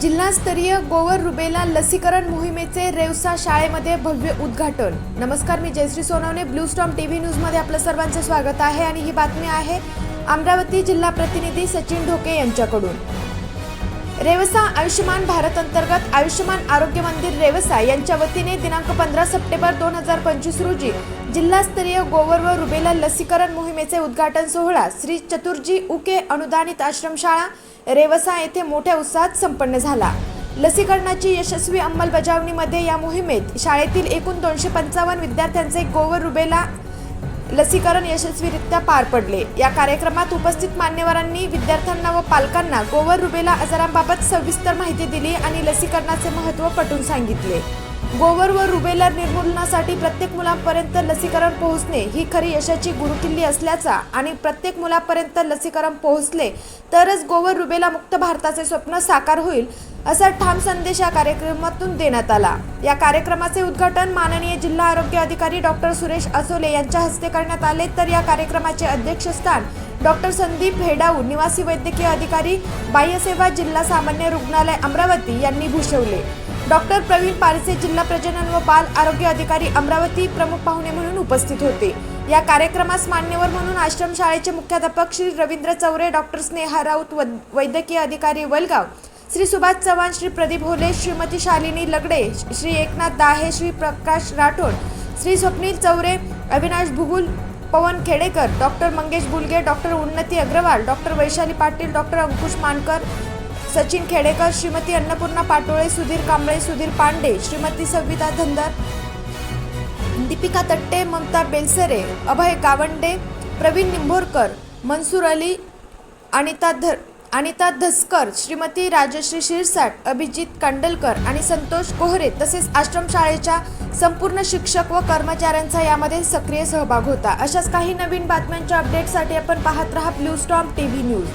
जिल्हास्तरीय गोवर रुबेला लसीकरण मोहिमेचे रेवसा शाळेमध्ये भव्य उद्घाटन. नमस्कार मी Jayashree Sonawane. Blue storm T V न्यूजमध्ये आपलं सर्वांचं स्वागत आहे आणि ही बातमी आहे अमरावती जिल्हा प्रतिनिधी सचिन ढोके यांच्याकडून. रेवसा आयुष्यमान भारत अंतर्गत आयुष्यमान आरोग्य मंदिर रेवसा यांच्या वतीने दिनांक पंधरा सप्टेंबर दोन हजार पंचवीस रोजी जिल्हास्तरीय गोवर व रुबेला लसीकरण मोहिमेचे उद्घाटन सोहळा श्री चतुर्जी उके अनुदानित आश्रमशाळा रेवसा येथे मोठ्या उत्साहात संपन्न झाला. लसीकरणाची यशस्वी अंमलबजावणीमध्ये या मोहिमेत शाळेतील एकूण दोनशे पंचावन्न विद्यार्थ्यांचे गोवर रुबेला लसीकरण यशस्वीरित्या पार पडले. या कार्यक्रमात उपस्थित मान्यवरांनी विद्यार्थ्यांना व पालकांना गोवर रुबेला आजारांबाबत सविस्तर माहिती दिली आणि लसीकरणाचे महत्त्व पटवून सांगितले. गोवर व रुबेला निर्मूलनासाठी प्रत्येक मुलांपर्यंत लसीकरण पोहोचणे ही खरी यशाची गुरुकिल्ली असल्याचा आणि प्रत्येक मुलापर्यंत लसीकरण पोहोचले तरच गोवर रुबेला मुक्त भारताचे स्वप्न साकार होईल असा ठाम संदेश या कार्यक्रमातून देण्यात आला. या कार्यक्रमाचे उद्घाटन माननीय जिल्हा आरोग्य अधिकारी डॉक्टर सुरेश असोले यांच्या हस्ते करण्यात आले. तर या कार्यक्रमाचे अध्यक्षस्थान डॉक्टर संदीप हेडाऊ निवासी वैद्यकीय अधिकारी बाह्यसेवा जिल्हा सामान्य रुग्णालय अमरावती यांनी भूषवले. डॉक्टर प्रवीण पारसे जिल्हा प्रजनन व बाल आरोग्य अधिकारी अमरावती प्रमुख पाहुणे म्हणून उपस्थित होते. या कार्यक्रमास मान्यवर म्हणून आश्रमशाळेचे मुख्याध्यापक श्री रवींद्र चौरे डॉक्टर स्नेहा राऊत वैद्यकीय अधिकारी Walgaon Shri Subhash Chavan Shri Pradeep Hole Shrimati Shalini Lagade Shri Eknath Dahe Shri Prakash Rathod Shri Swapnil Chaure Avinash Bhugul Pawan Khedekar doctor Mangesh Bulge doctor Unnati Agarwal doctor Vaishali Patil doctor Ankush Mankar Sachin Khedekar Shrimati Annapurna Patole Sudhir Kamble Sudhir Pande Shrimati Savita Dhandar Deepika Tatte Mamta Belsare Abhay Gawande Pravin Nimbhorkar Mansoor Ali Anita Dhar Anita Dhaskar Shrimati Rajshri Shirsat Abhijit Kandalkar आणि संतोष कोहरे तसेच आश्रमशाळेच्या संपूर्ण शिक्षक व कर्मचाऱ्यांचा यामध्ये सक्रिय सहभाग होता. अशाच काही नवीन बातम्यांच्या अपडेटसाठी आपण पाहत रहा blue storm T V news.